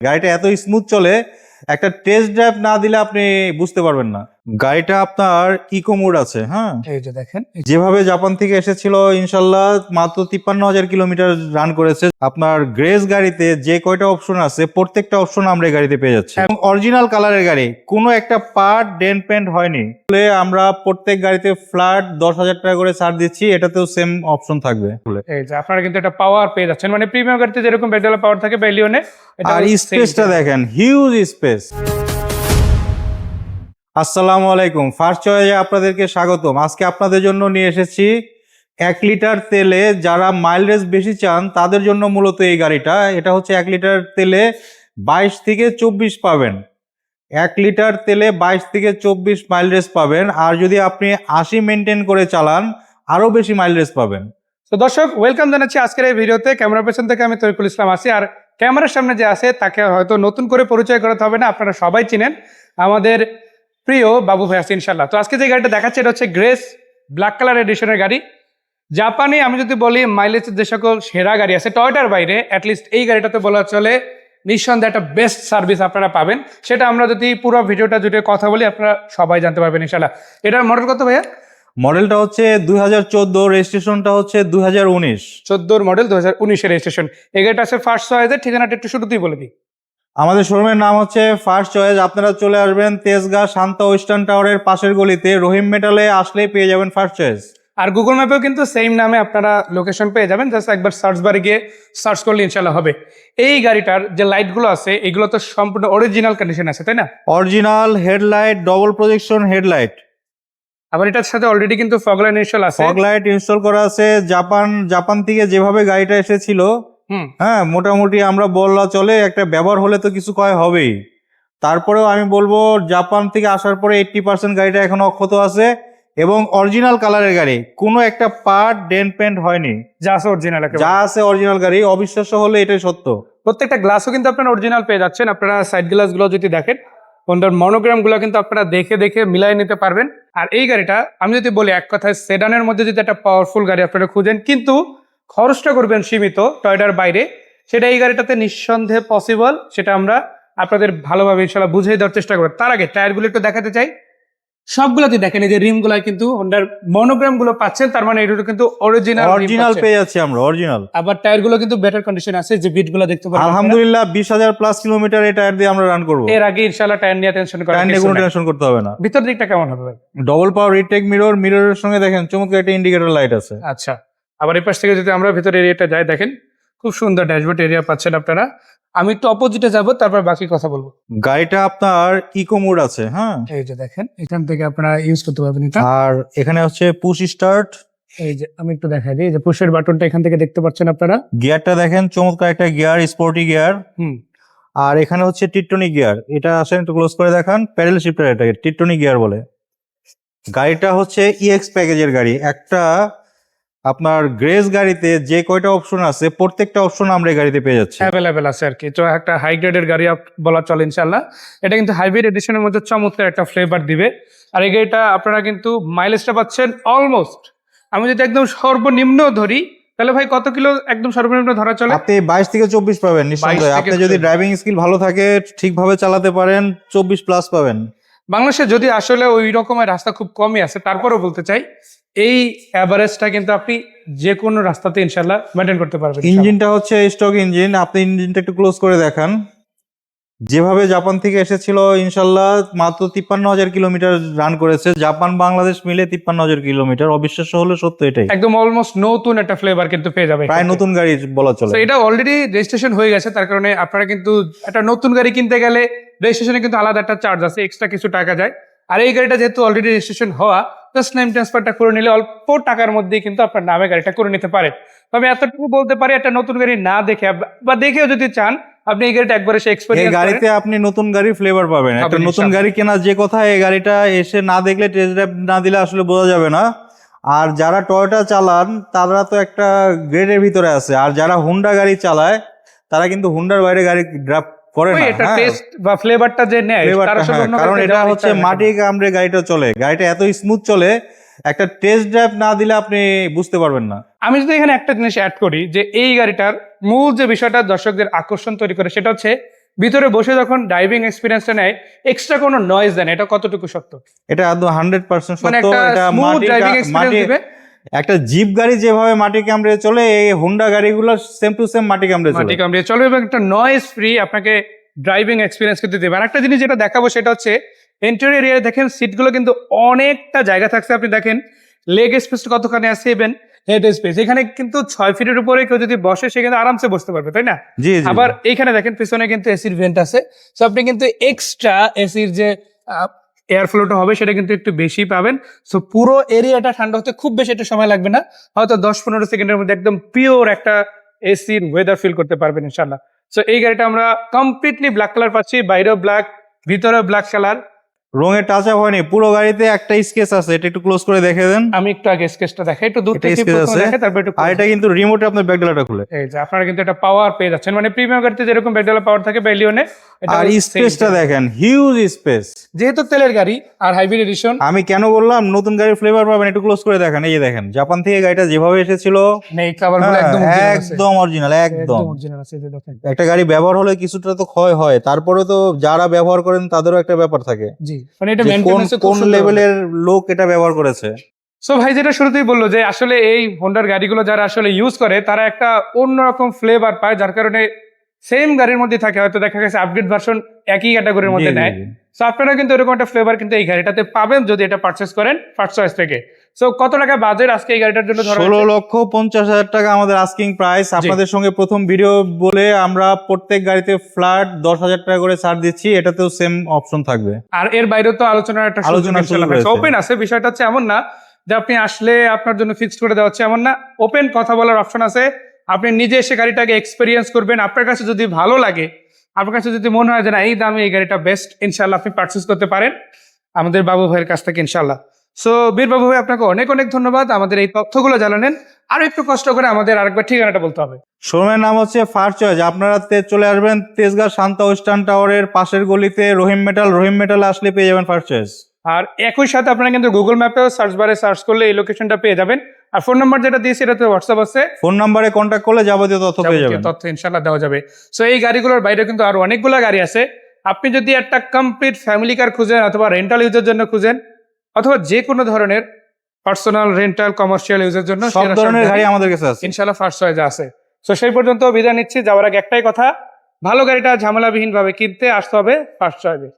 গাড়িটা এত স্মুথ চলে একটা টেস্ট ড্রাইভ না দিলে আপনি বুঝতে পারবেন না। গাড়িটা আপনার ইকো মোড আছে হ্যাঁ? এই যে দেখেন যেভাবে জাপান থেকে এসেছিল ইনশাল্লাহ মাত্র তিপ্পান্ন হাজার কিলোমিটার রান করেছে। আপনার গ্রেস গাড়িতে যে কয়টা অপশন আছে প্রত্যেকটা অপশন আমরা এই গাড়িতে পেয়ে যাচ্ছি। এবং অরিজিনাল কালারের গাড়ি কোনো একটা পার্ট ডেন্ট পেন্ট হয়নি। বলে আমরা প্রত্যেক গাড়িতে ফ্ল্যাট দশ হাজার টাকা করে ছাড় দিচ্ছি এটাতেও সেম অপশন থাকবে। এই যে আপনারা কিন্তু একটা পাওয়ার পেয়ে যাচ্ছেন। মানে প্রিমিয়াম গাড়িতে যেরকম ব্যাটারি পাওয়ার থাকে বেলিয়নে আর স্পেসটা দেখেন হিউজ স্পেস আসসালামু আলাইকুম। ফার্স্ট চয়েসে আপনাদেরকে স্বাগতম। আজকে আপনাদের জন্য নিয়ে এসেছি এক লিটার তেলে যারা মাইলেজ বেশি চান, তাদের জন্য মূলত এই গাড়িটা। এটা হচ্ছে এক লিটার তেলে বাইশ থেকে চব্বিশ পাবেন। এক লিটার তেলে বাইশ থেকে চব্বিশ মাইলেজ পাবেন। আর যদি আপনি আশি মেনটেন করে চালান, আরও বেশি মাইলেজ পাবেন। তো দর্শক ওয়েলকাম জানাচ্ছি আজকের এই ভিডিওতে। ক্যামেরা পেছন থেকে আমি তরিকুল ইসলাম আসি আর ক্যামেরার সামনে যে আছে, তাকে হয়তো নতুন করে পরিচয় করাতে হবে না, আপনারা সবাই চিনেন। আমাদের প্রিয় বাবু ভাই আছে ইনশাল্লাহ তো আজকে যে গাড়িটা দেখাচ্ছে এটা হচ্ছে গ্রেস ব্ল্যাক কালার এডিশনের গাড়ি। জাপানে আমি যদি বলি মাইলেজের যে সকল সেরা গাড়ি আছে টয়টার বাইরে অ্যাটলিস্ট এই গাড়িটাতে বলা চলে নিঃসন্দেহে একটা বেস্ট সার্ভিস আপনারা পাবেন। সেটা আমরা যদি পুরো ভিডিওটা জুড়ে কথা বলি আপনারা সবাই জানতে পারবেন ইনশাল্লাহ এটার মডেল কত ভাইয়া? মডেলটা হচ্ছে দুই হাজার চোদ্দ রেজিস্ট্রেশনটা হচ্ছে দুই হাজার উনিশ। চোদ্দোর মডেল দু হাজার উনিশের রেজিস্ট্রেশন এই গাড়িটা আছে ফার্স্ট চয়েসের ঠিকানাটা একটু শুরুতেই বলে দিই। আমাদের শোরুমের নাম হচ্ছে ফার্স্ট চয়েস আপনারা চলে আসবেন তেজগাঁ শান্ত ওয়েস্টার্ন টাওয়ারের পাশের গলিতে। রহিম মেটালে আসলেই পেয়ে যাবেন ফার্স্ট চয়েস আর গুগল ম্যাপেও কিন্তু সেম নামে আপনারা লোকেশন পেয়ে যাবেন। জাস্ট একবার সার্চ বারে গিয়ে সার্চ করলে ইনশাল্লাহ হবে। এই গাড়িটার যে লাইটগুলো আছে এগুলো তো সম্পূর্ণ অরিজিনাল কন্ডিশন আছে তাই না? Original headlight double projection headlight আবার এটার সাথে অলরেডি কিন্তু ফগলাইন ইনস্টল আছে। ফগ লাইট ইনস্টল করা আছে। জাপান জাপান থেকে যেভাবে গাড়িটা এসেছিল হ্যাঁ মোটামুটি আমরা বললা চলে একটা ব্যবহার হলে তো কিছু কয় হবেই। তারপরেও আমি বলব জাপান থেকে আসার পরে এইট্টি পার্সেন্ট গাড়িটা এখন অক্ষত আছে এবং অরিজিনাল কালারের গাড়ি। কোনো একটা পার্ট ডেন্ট পেন্ট হয়নি। যা আছে অরিজিনাল যা আছে অরিজিনাল গাড়ি অবিশ্বাস্য হলে এটাই সত্য। প্রত্যেকটা গ্লাসও কিন্তু আপনারা অরিজিনাল পেয়ে যাচ্ছেন। আপনারা সাইড গ্লাসগুলো যদি দেখেন কোনটার মনোগ্রামগুলো কিন্তু আপনারা দেখে দেখে মিলাই নিতে পারবেন। আর এই গাড়িটা আমি যদি বলি এক কথায় সেডানের মধ্যে যদি একটা পাওয়ারফুল গাড়ি আপনারা খুঁজেন কিন্তু খরচটা করবেন সীমিত টয়টার বাইরে। সেটা এই গাড়িটাতে নিঃসন্দেহে পসিবল সেটা আমরা আপনাদের ভালোভাবে ইনশাল্লাহ বুঝিয়ে দেওয়ার চেষ্টা করব। তার আগে টায়ারগুলো একটু দেখাতে চাই। সবগুলোতে দেখেন এই যে রিমগুলো কিন্তু হোন্ডার মনোগ্রামগুলো পাচ্ছেন তার মানে এটা কিন্তু অরিজিনাল অরিজিনাল পেয়ে যাচ্ছি আমরা অরিজিনাল আবার টায়ারগুলো কিন্তু বেটার কন্ডিশন আছে যে বিটগুলো দেখতে পারেন আলহামদুলিল্লাহ বিশ হাজার প্লাস কিলোমিটার এই টায়ার দিয়ে আমরা রান করব। এর আগে ইনশাল্লাহ টায়ার নিয়ে টেনশন করার টায়ার নিয়ে কোনো টেনশন করতে হবে না। ভিতর দিকটা কেমন হবে ভাই? ডবল পাওয়ার রিটেক মিরর মিররের সঙ্গে দেখেন চমৎকার একটা ইন্ডিকেটর লাইট আছে। আচ্ছা। আবার এই পাশ থেকে যদি আমরা ভিতর এরিয়াটা যাই দেখেন খুব সুন্দর ড্যাশবোর্ড এরিয়া পাচ্ছেন আপনারা। আমি একটু অপোজিটে যাব তারপর বাকি কথা বলব। গাড়িটা আপনার ইকো মোড আছে হ্যাঁ? এই যে দেখেন এখান থেকে আপনারা ইউজ করতে পারবেন এটা। আর এখানে হচ্ছে পুশ স্টার্ট এই যে আমি একটু দেখাই দিই এই যে পুশের বাটনটা এখান থেকে দেখতে পাচ্ছেন আপনারা? গিয়ারটা দেখেন চমৎকার একটা গিয়ার স্পোর্টি গিয়ার হুম। আর এখানে হচ্ছে টিট্টনিক গিয়ার এটা আসেন একটু ক্লোজ করে দেখান প্যাডেল শিফটার এটাকে টিট্টনিক গিয়ার বলে। গাড়িটা হচ্ছে ইএক্স প্যাকেজের গাড়ি। একটা আপনার গ্রেস গাড়িতে যে কয়টা অপশন আছে প্রত্যেকটা অপশন আমরা এই গাড়িতে পেয়ে যাচ্ছি। অ্যাভেলেবেল আছে আর কি। তো একটা হাই গ্রেডের গাড়ি বলা চলে ইনশাল্লাহ এটা কিন্তু হাইব্রিড এডিশনের মধ্যে চমৎকার একটা ফ্লেভার দিবে। আর এই গাড়িটা আপনারা কিন্তু মাইলেজটা পাচ্ছেন অলমোস্ট আমি যদি একদম সর্বনিম্ন ধরি তাহলে ভাই কত কিলো একদম সর্বনিম্ন ধরা চলে? আপনি বাইশ থেকে চব্বিশ পাবেন নিঃসন্দেহে। আপনি যদি ড্রাইভিং স্কিল ভালো থাকে ঠিকভাবে চালাতে পারেন চব্বিশ প্লাস পাবেন। বাংলাদেশে যদি আসলে ওই রকমের রাস্তা খুব কমই আছে তারপরেও বলতে চাই এই অ্যাভারেজটা কিন্তু আপনি যে কোনো রাস্তাতে ইনশাল্লাহ মেনটেন করতে পারবেন ইঞ্জিনটা হচ্ছে স্টক ইঞ্জিন আপনি ইঞ্জিনটা একটু ক্লোজ করে দেখান। যেভাবে জাপান থেকে এসেছিল ইনশাল্লাহ মাত্র তিপ্পান্ন হাজার কিলোমিটার রান করেছে। জাপান বাংলাদেশ মিলে তিপ্পান্ন হাজার কিলোমিটার। অবিশ্বাস্য হলে সত্য এটাই। একদম অলমোস্ট নতুন একটা ফ্লেভার কিন্তু পেয়ে যাবে প্রায় নতুন গাড়ি বলা চলে। এটা অলরেডি রেজিস্ট্রেশন হয়ে গেছে। তার কারণে আপনারা কিন্তু একটা নতুন গাড়ি কিনতে গেলে রেজিস্ট্রেশনে কিন্তু আলাদা একটা চার্জ আছে। এক্সট্রা কিছু টাকা যায়। আর এই গাড়িটা যেহেতু অলরেডি রেজিস্ট্রেশন হওয়া জাস্ট নেম ট্রান্সফারটা করে নিলে অল্প টাকার মধ্যেই কিন্তু আপনার নামে গাড়িটা করে নিতে পারেন তবে এতটুকু বলতে পারি একটা নতুন গাড়ি না দেখে বা- দেখেও যদি চান আপনি এই গাড়িটা একবারে সে এই এক্সপেরিয়েন্স গাড়িতে আপনি নতুন গাড়ি ফ্লেভার পাবেন। একটা নতুন গাড়ি কেনা যে কথা এই গাড়িটা এসে না দেখলে টেস্ট ড্রাইভ না দিলে আসলে বোঝা যাবে না। আর যারা টয়োটা চালান তারা তো একটা গ্রেডের ভিতরে আছে। আর যারা হুন্ডা গাড়ি চালায় তারা কিন্তু হুন্ডার বাইরে গাড়ি ড্রাইভ করে না এটা হ্যাঁ? টেস্ট বা ফ্লেভারটা যে নেয় তার সাথে হ্যাঁ, কারণ এটা হচ্ছে হয় না। মাটি কামড়ে গাড়িটা চলে। গাড়িটা এত স্মুথ চলে একটা টেস্ট ড্রাইভ না দিলে আপনি বুঝতে পারবেন না। আমি যদি এখানে একটা জিনিস অ্যাড করি যে এই গাড়িটার মূল যে বিষয়টা দর্শকদের আকর্ষণ তৈরি করে সেটা হচ্ছে ভিতরে বসে যখন ড্রাইভিং এক্সপিরিয়েন্সটা নেয় এক্সট্রা কোনো নয়েজ দেন এটা কতটুকু সত্য এটা হান্ড্রেড পার্সেন্ট সত্য এটা মাটি একটা জিপ গাড়ি যেভাবে মাটি কামড়ে চলে এই হোন্ডা গাড়িগুলো সেম টু সেম মাটি কামড়ে মাটি কামড়ে চলে এবং একটা নয়েজ ফ্রি আপনাকে ড্রাইভিং এক্সপিরিয়েন্স কিন্তু দেবে। আর একটা জিনিস যেটা দেখাবো সেটা হচ্ছে ইন্টেরিয়র এরিয়া দেখেন সিটগুলো কিন্তু অনেকটা জায়গা থাকছে। আপনি দেখেন লেগ স্পেস কতখানি আছে ইভেন হেড স্পেস এখানে কিন্তু ছয় ফিটের উপরে কেউ যদি বসে সে কিন্তু আরামসে বসতে পারবে তাই না? আবার এখানে দেখেন পিছনে কিন্তু এসির ভেন্ট আছে। সো আপনি কিন্তু এক্সট্রা এসির যে এয়ার ফ্লোটা হবে, সেটা কিন্তু একটু বেশি পাবেন। সো পুরো এরিয়াটা ঠান্ডা হতে খুব বেশি একটা সময় লাগবে না। হয়তো দশ পনেরো সেকেন্ডের মধ্যে একদম পিওর একটা এসির ওয়েদার ফিল করতে পারবেন ইনশাল্লাহ সো এই গাড়িটা আমরা কমপ্লিটলি ব্ল্যাক কালার পাচ্ছি, বাইরেও ব্ল্যাক ভিতরেও ব্ল্যাক কালার রঙের টাচ আপ হয়নি পুরো গাড়িতে একটা স্কেচ আছে এটা একটু ক্লোজ করে দেখে দেন। আমি একটু আগে স্কেচটা দেখাই একটু দূর থেকে প্রথমে আছে। তারপর একটু আর এটা কিন্তু রিমোটে আপনার ব্যাকডালাটা খুলে। এই যে আপনারা কিন্তু একটা পাওয়ার পেয়ে যাচ্ছেন মানে প্রিমিয়াম গাড়িতে যেরকম ব্যাটারি পাওয়ার থাকে বেলিয়নে আর স্পেসটা দেখেন হিউজ স্পেস যেহেতু তেলের গাড়ি আর হাইব্রিড এডিশন আমি কেন বললাম নতুন গাড়ির ফ্লেভার পাবেন একটু ক্লোজ করে দেখেন এই যে দেখেন জাপান থেকে গাড়িটা যেভাবে এসেছিল নেই কভারগুলো হ্যাঁ, একদম একদম অরিজিনাল একদম অরিজিনাল আছে এই যে দেখেন। একটা গাড়ি ব্যবহার হলে কিছুটা তো ক্ষয় হয় তারপরে তো যারা ব্যবহার করেন তাদেরও একটা ব্যাপার থাকে। জি। মানে এটা মেইনটেনেন্স কোন লেভেলের লোক এটা ব্যবহার করেছে? সো ভাই যেটা শুরুতেই বলল যে আসলে এই হোন্ডার গাড়িগুলো যারা আসলে ইউজ করে তারা একটা অন্যরকম ফ্লেভার পায় যার কারণে সেম গাড়ির মধ্যে থাকে হয়তো দেখা গেছে আপডেট ভার্সন একই ক্যাটাগরির মধ্যে নেয় সো আপনারা কিন্তু এরকম একটা ফ্লেভার কিন্তু এই গাড়িটাতে পাবেন যদি এটা পারচেস করেন ফার্স্ট চয়েস থেকে। সো কত টাকা বাজেট আজকে এই গাড়িটার জন্য ধরা ষোলো লক্ষ পঞ্চাশ হাজার টাকা আমাদের আস্কিং প্রাইস আপনাদের সঙ্গে প্রথম ভিডিও বলে আমরা প্রত্যেক গাড়িতে ফ্ল্যাট দশ হাজার টাকা করে ছাড় দিচ্ছি এটাতেও সেম অপশন থাকবে। আর এর বাইরেও তো আলোচনার একটা আলোচনা। ওপেন আছে বিষয়টা হচ্ছে এমন না যে আপনি আসলে আপনার জন্য ফিক্সড করে দেওয়া হচ্ছে এমন না। ওপেন কথা বলার অপশন আছে। আপনি নিজে এসে গাড়িটাকে এক্সপিরিয়েন্স করবেন। আপনার কাছে যদি ভালো লাগে, আপনার কাছে যদি মনে হয় যে না, এই দামে এই গাড়িটা বেস্ট ইনশাল্লাহ আপনি পারচেস করতে পারেন। আমাদের বাবু ভাইয়ের কাছ থেকে ইনশাল্লাহ সো বীর বাবু ভাই, আপনাকে অনেক অনেক ধন্যবাদ। আমাদের এই তথ্যগুলো জানালেন। আর একটু কষ্ট করে আমাদের আরেকবার ঠিকানাটা বলতে হবে। শোরুমের নাম হচ্ছে ফার চয়েস। আপনারা চলে আসবেন তেজগাঁ শান্তা ওয়েস্টার্ন টাওয়ারের পাশের গলিতে। রহিম মেটাল রহিম মেটাল আসলে পেয়ে যাবেন ফার চয়েস। আর একই সাথে আপনারা কিন্তু গুগল ম্যাপেও সার্চ বারে সার্চ করলে এই লোকেশনটা পেয়ে যাবেন। আর ফোন নাম্বার যেটা দিয়েছি এটাতে হোয়াটসঅ্যাপ আছে। ফোন নাম্বারে কন্ট্যাক্ট করলে যাবতীয় তথ্য পেয়ে যাবেন। তথ্য ইনশাল্লাহ দেওয়া যাবে। সো এই গাড়িগুলোর বাইরে কিন্তু আরও অনেকগুলো গাড়ি আছে। আপনি যদি একটা কমপ্লিট ফ্যামিলি কার খুঁজেন অথবা রেন্টাল ইউজের জন্য খুঁজেন অথবা যে কোনো ধরনের পার্সোনাল রেন্টাল কমার্শিয়াল ইউজের জন্য সব ধরনের গাড়ি আমাদের কাছে আছে। ইনশাল্লাহ ফার্স্ট চয়েস আছে। সো সেই পর্যন্ত বিদায় নিচ্ছি। যাওয়ার আগে একটাই কথা ভালো গাড়িটা ঝামেলাবিহীন ভাবে কিনতে আসতে হবে ফার্স্ট চয়েসে